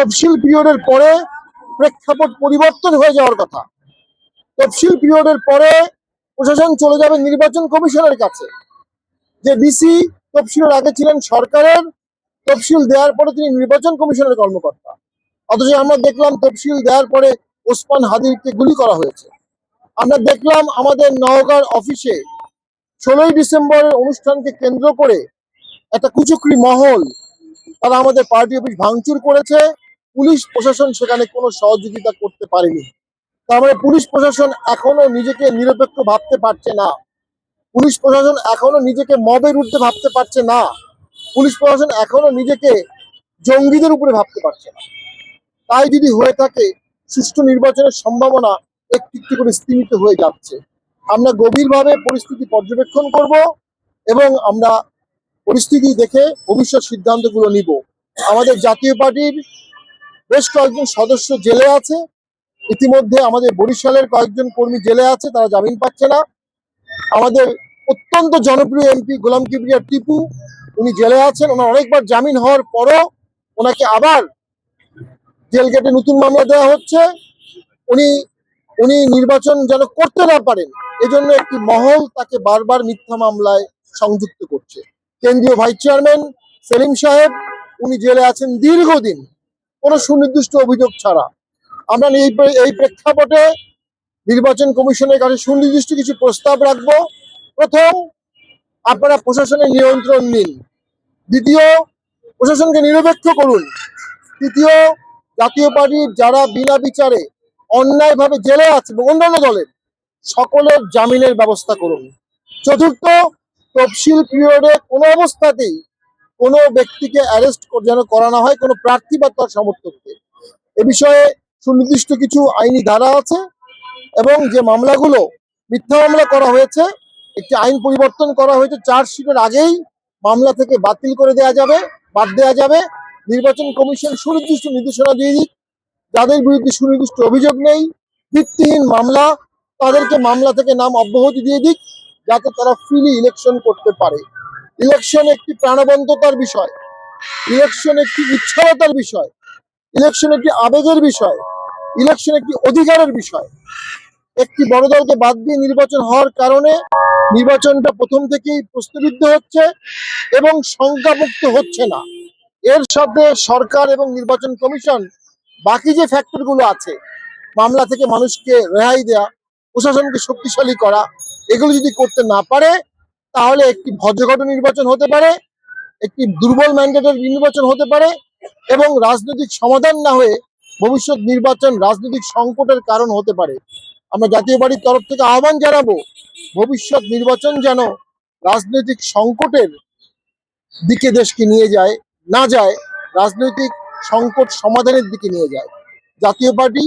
তফসিল পিরিয়ডের পরে প্রেক্ষাপট পরিবর্তন হয়ে যাওয়ার কথা। তফসিল পিরিয়ডের পরে প্রশাসন চলে যাবে নির্বাচন কমিশনের কাছে। যে ডিসি তফসিলের আগে ছিলেন সরকারের, তফসিল দেওয়ার পরে তিনি নির্বাচন কমিশনের কর্মকর্তা। অথচ আমরা দেখলাম তফসিল দেওয়ার পরে ওসমান হাদিরকে গুলি করা হয়েছে। আমরা দেখলাম আমাদের নওগাঁর অফিসে ষোলোই ডিসেম্বরের অনুষ্ঠানকে কেন্দ্র করে একটা কুচক্রি মহল, তারা আমাদের পার্টি অফিস ভাঙচুর করেছে। পুলিশ প্রশাসন সেখানে কোনো সহযোগিতা করতে পারেনি। তার মানে পুলিশ প্রশাসন এখনও নিজেকে নিরপেক্ষ ভাবতে পারছে না। পুলিশ প্রশাসন এখনও নিজেকে মবের ঊর্ধ্বে ভাবতে পারছে না। পুলিশ প্রশাসন এখনও নিজেকে জঙ্গিদের উপরে ভাবতে পারছে না। তাই যদি হয়ে থাকে, সুষ্ঠু নির্বাচনের সম্ভাবনা একটু একটু করে স্তীমিত হয়ে যাচ্ছে। আমরা গভীরভাবে পরিস্থিতি পর্যবেক্ষণ করব এবং আমরা পরিস্থিতি দেখে ভবিষ্যৎ সিদ্ধান্তগুলো নিব। আমাদের জাতীয় পার্টির বেশ কয়েকজন সদস্য জেলে আছে। ইতিমধ্যে আমাদের বরিশালের কয়েকজন কর্মী জেলে আছে, তারা জামিন পাচ্ছে না। আমাদের অত্যন্ত জনপ্রিয় এমপি গোলাম কিবরিয়া টিপু, উনি জেলে আছেন। ওনার অনেকবার জামিন হওয়ার পরও ওনাকে আবার জেল গেটে নতুন মামলা দেওয়া হচ্ছে। উনি উনি নির্বাচন যেন করতে না পারেন, এজন্য একটি মহল তাকে বারবার মিথ্যা মামলায় সংযুক্ত করছে। কেন্দ্রীয় ভাইস চেয়ারম্যান সেলিম সাহেব, উনি জেলে আছেন দীর্ঘদিন। কোনো সুনির্দিষ্ট অভিযোগ ছাড়া। আমরা এই এই প্রেক্ষাপটে নির্বাচন কমিশনের কাছে সুনির্দিষ্ট কিছু প্রস্তাব রাখব। প্রথম, আপনারা প্রশাসনের নিয়ন্ত্রণ নিন। দ্বিতীয়, প্রশাসনকে নিরপেক্ষ করুন। তৃতীয়, জাতীয় পার্টির যারা বিনা বিচারে অন্যায়ভাবে জেলে আছে অন্যান্য দলের, সকলের জামিনের ব্যবস্থা করুন। চতুর্থ, তফসিল পিরিয়ডে কোনো অবস্থাতেই কোনো ব্যক্তিকে অ্যারেস্ট যেন করা না হয়, কোনো প্রার্থী বা তার সমর্থককে। এ বিষয়ে সুনির্দিষ্ট কিছু আইনি ধারা আছে এবং যে মামলাগুলো মিথ্যা মামলা করা হয়েছে, একটি আইন পরিবর্তন করা হয়েছে চার্জশিটের আগেই মামলা থেকে বাতিল করে দেওয়া যাবে, বাদ দেওয়া যাবে। নির্বাচন কমিশন সুনির্দিষ্ট নির্দেশনা দিয়ে দিক। যাদের বিরুদ্ধে সুনির্দিষ্ট অভিযোগ নেই, ভিত্তিহীন মামলা, তাদেরকে মামলা থেকে নাম অব্যাহতি দিয়ে দিক, যাতে তারা ফ্রিলি ইলেকশন করতে পারে। ইলেকশন একটি প্রাণবন্ততার বিষয়। ইলেকশন একটি ইচ্ছারতার বিষয়। ইলেকশন একটি আবেগের বিষয়। ইলেকশন একটি অধিকারের বিষয়। একটি বড় দলকে বাদ দিয়ে নির্বাচন হওয়ার কারণে নির্বাচনটা প্রথম থেকেই প্রশ্নবিদ্ধ হচ্ছে এবং সংখ্যামুক্ত হচ্ছে না। এর সাথে সরকার এবং নির্বাচন কমিশন বাকি যে ফ্যাক্টরগুলো আছে, মামলা থেকে মানুষকে রেহাই দেয়া, প্রশাসনকে শক্তিশালী করা, এগুলো যদি করতে না পারে তাহলে একটি ভদ্রঘট নির্বাচন হতে পারে, একটি দুর্বল ম্যান্ডেটের নির্বাচন হতে পারে এবং রাজনৈতিক সমাধান না হয়ে ভবিষ্যৎ নির্বাচন রাজনৈতিক সংকটের কারণ হতে পারে। আমরা জাতীয় পার্টির তরফ থেকে আহ্বান জানাব, ভবিষ্যৎ নির্বাচন যেন রাজনৈতিক সংকটের দিকে দেশকে নিয়ে যায়, না যায়, রাজনৈতিক সংকট সমাধানের দিকে নিয়ে যায়। জাতীয় পার্টি